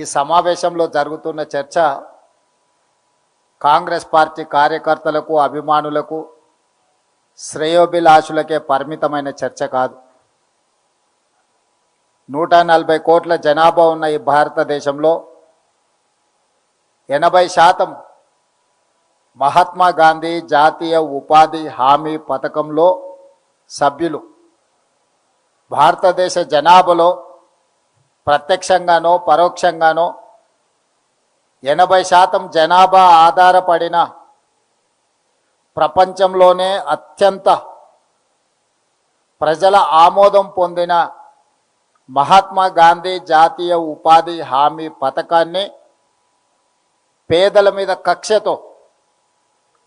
ఈ సమావేశంలో జరుగుతున్న చర్చ కాంగ్రెస్ పార్టీ కార్యకర్తలకు అభిమానులకు శ్రేయోభిలాషులకే పరిమితమైన చర్చ కాదు. నూట నలభై కోట్ల జనాభా ఉన్న ఈ భారతదేశంలో ఎనభై శాతం మహాత్మా గాంధీ జాతీయ ఉపాధి హామీ పథకంలో సభ్యులు. భారతదేశ జనాభాలో ప్రత్యక్షంగానో పరోక్షంగానో ఎనభై శాతం జనాభా ఆధారపడిన ప్రపంచంలోనే అత్యంత ప్రజల ఆమోదం పొందిన మహాత్మా గాంధీ జాతీయ ఉపాధి హామీ పథకాన్ని పేదల మీద కక్షతో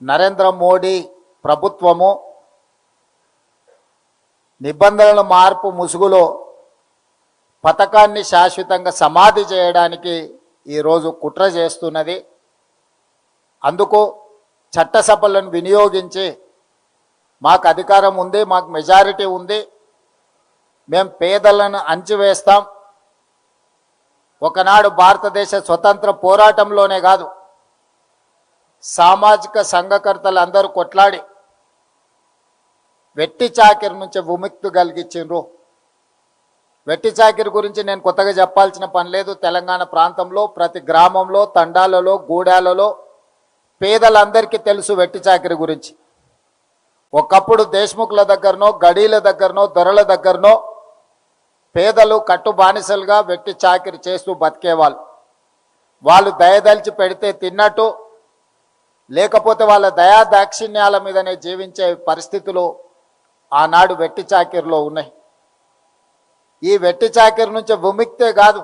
నరేంద్ర మోడీ ప్రభుత్వము నిబంధనల మార్పు ముసుగులో పథకాన్ని శాశ్వతంగా సమాధి చేయడానికి ఈరోజు కుట్ర చేస్తున్నది. అందుకు చట్టసభలను వినియోగించి మాకు అధికారం ఉంది మాకు మెజారిటీ ఉంది. మేము పేదలను అంచివేస్తాం. ఒకనాడు భారతదేశ స్వతంత్ర పోరాటంలోనే కాదు సామాజిక సంఘకర్తలు అందరూ కొట్లాడి వెట్టి చాకిరి నుంచి విముక్తి కలిగించిండ్రు వెట్టి చాకిరి గురించి నేను కొత్తగా చెప్పాల్సిన పని లేదు. తెలంగాణ ప్రాంతంలో ప్రతి గ్రామంలో తండాలలో గూడాలలో పేదలందరికీ తెలుసు వెట్టి చాకిరి గురించి. ఒకప్పుడు దేశ్ముఖుల దగ్గరనో గడీల దగ్గరనో దొరల దగ్గరనో పేదలు కట్టు బానిసలుగా వెట్టి చాకిరి చేస్తూ బతికేవాళ్ళు. వాళ్ళు దయదలిచి పెడితే తిన్నట్టు లేకపోతే వాళ్ళ దయా దాక్షిణ్యాల మీదనే జీవించే పరిస్థితులు ఆనాడు వెట్టి చాకిరిలో ఉన్నాయి. ఈ వెట్టి చాకరి నుంచి విముక్తే కాదు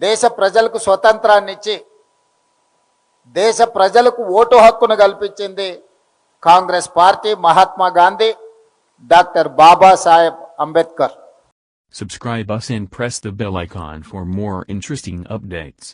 దేశ ప్రజలకు స్వతంత్రాన్ని ఇచ్చి దేశ ప్రజలకు ఓటు హక్కును కల్పించింది Congress party Mahatma Gandhi doctor Babasaheb Ambedkar Subscribe us and press the bell icon for more interesting updates.